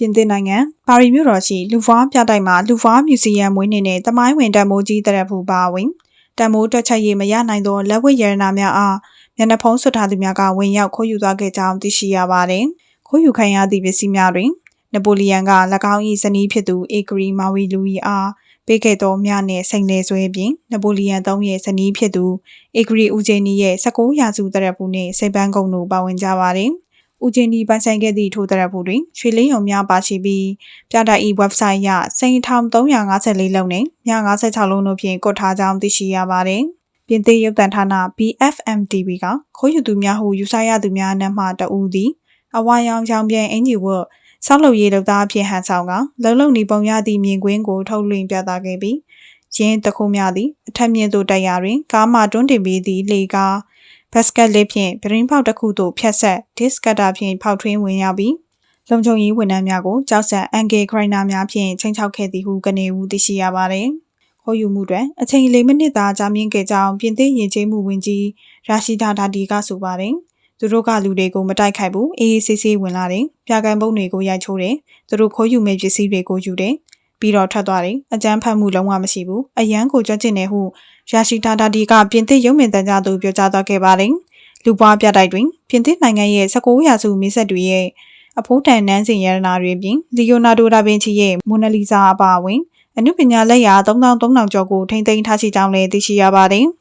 ပြင်သစ်နိုင်ငံပါရီမြို့တော်ရှိလူဗွားပြတိုက်မှာလူဗွားမြူစီယံမွေးနေ့နဲ့တမိုင်းဝင်တန်မိုးကြီးတရက်ဖူပါဝင်တန်မိုးတွက်ချက်ရေးမရနိုင်သောလက်ဝတ်ရတနာများအားမျက်နှာဖုံးဆွတ်ထားသူများကဝင်ရောက်ခိုးယူသွားခဲ့ကြောင်းသိရှိရပါတယ်။ခိုးယူခံရသည့်ပစ္စည်းများတွင်နပိုလီယန်က၎င်း၏ဇနီးဖြစ်သူအေဂရီမာဝီလူီအားပေးခဲ့သောမြနှင့်စိန်လေဆွဲပြင်နပိုလီယန်၃ရဲ့ဇနီးဖြစ်သူအေဂရီဦးဂျေနီရဲ့19ရာစုတရက်ဖူနှင့်စိတ်ပန်းကုန်းတို့ပါဝင်ကြပါတယ်။ ဦးကျင်းဒီပိုင်ဆိုင်ခဲ့သည့်ထိုတရက်ဘူးတွင်ရွှေလင်းရုံများပါရှိပြီးပြတိုက် website ရစိန်ထောင်354လုံးနှင့်ည56လုံးတို့ဖြင့်ကွတ်ထားကြောင်းသိရှိရပါသည်။ပြင်သစ်ရုပ်သံဌာန BFM TV ကခိုးယူသူများဟုယူဆရသူများအနက်မှတဦးသည်အဝါရောင်ရောင်ပြန်အင်ဂျီဝတ်ဆောက်လုပ်ရေးလုပ်သားအဖြစ်ဟန်ဆောင်ကလုံလုံနေပုံရသည့်မြင်ကွင်းကိုထုတ်လွှင့်ပြသခဲ့ပြီးရင်းတခုများသည်အထက်မြင့်သို့တက်ရာတွင်ကားမှတွန်းတင်ပြီးသည့်လေကား ဘတ်စကတ်လေးဖြင့်ပရင်ပေါက်တစ်ခုသို့ဖြတ်ဆက်ဒစ်ကတ်တာဖြင့်ဖောက်ထွင်းဝင်ရောက်ပြီးလုံခြုံရေးဝန်ထမ်းများကိုကြောက်စံအန်ဂေခရိုင်နာများဖြင့်ချိန်ချောက်ခဲ့သည်ဟုကနေဦးသိရှိရပါသည်။ခေါ်ယူမှုတွင်အချိန်၄မိနစ်သာကြာမြင့်ခဲ့ကြောင်းပြင်သစ်ရင်ကျေးမှုဝန်ကြီးရာရှိဒါဒါဒီကဆိုပါတယ်။သူတို့ကလူတွေကိုမတိုက်ခိုက်ဘူးအေးအေးဆေးဆေးဝင်လာတယ်။ပြကန်ပုံးတွေကိုရိုက်ချိုးတယ်။သူတို့ခိုးယူမဲ့ပစ္စည်းတွေကိုယူတယ်။ ပြီးတော့ထွက်သွားတယ်။အကြမ်းဖက်မှုလုံးဝမရှိဘူး။အရန်ကိုကြွကျင်နေဟုရာရှိတာတာဒီကပြင်သစ်ရုံးမြင့်တန်းကြားသို့ပြောကြားသွားခဲ့ပါတယ်။လူပွားပြတိုက်တွင်ပြင်သစ်နိုင်ငံရဲ့19ရာစုမင်းဆက်တွေရဲ့အဖိုးတန်နန်းစင်ရတနာတွေပြင်လီယိုနာဒိုဒါဗင်ချီရဲ့မိုနာလီဇာအပါအဝင်အနုပညာလက်ရာ3300ကျော်ကိုထိမ့်သိမ်းထားရှိကြောင်းလည်းသိရှိရပါတယ်။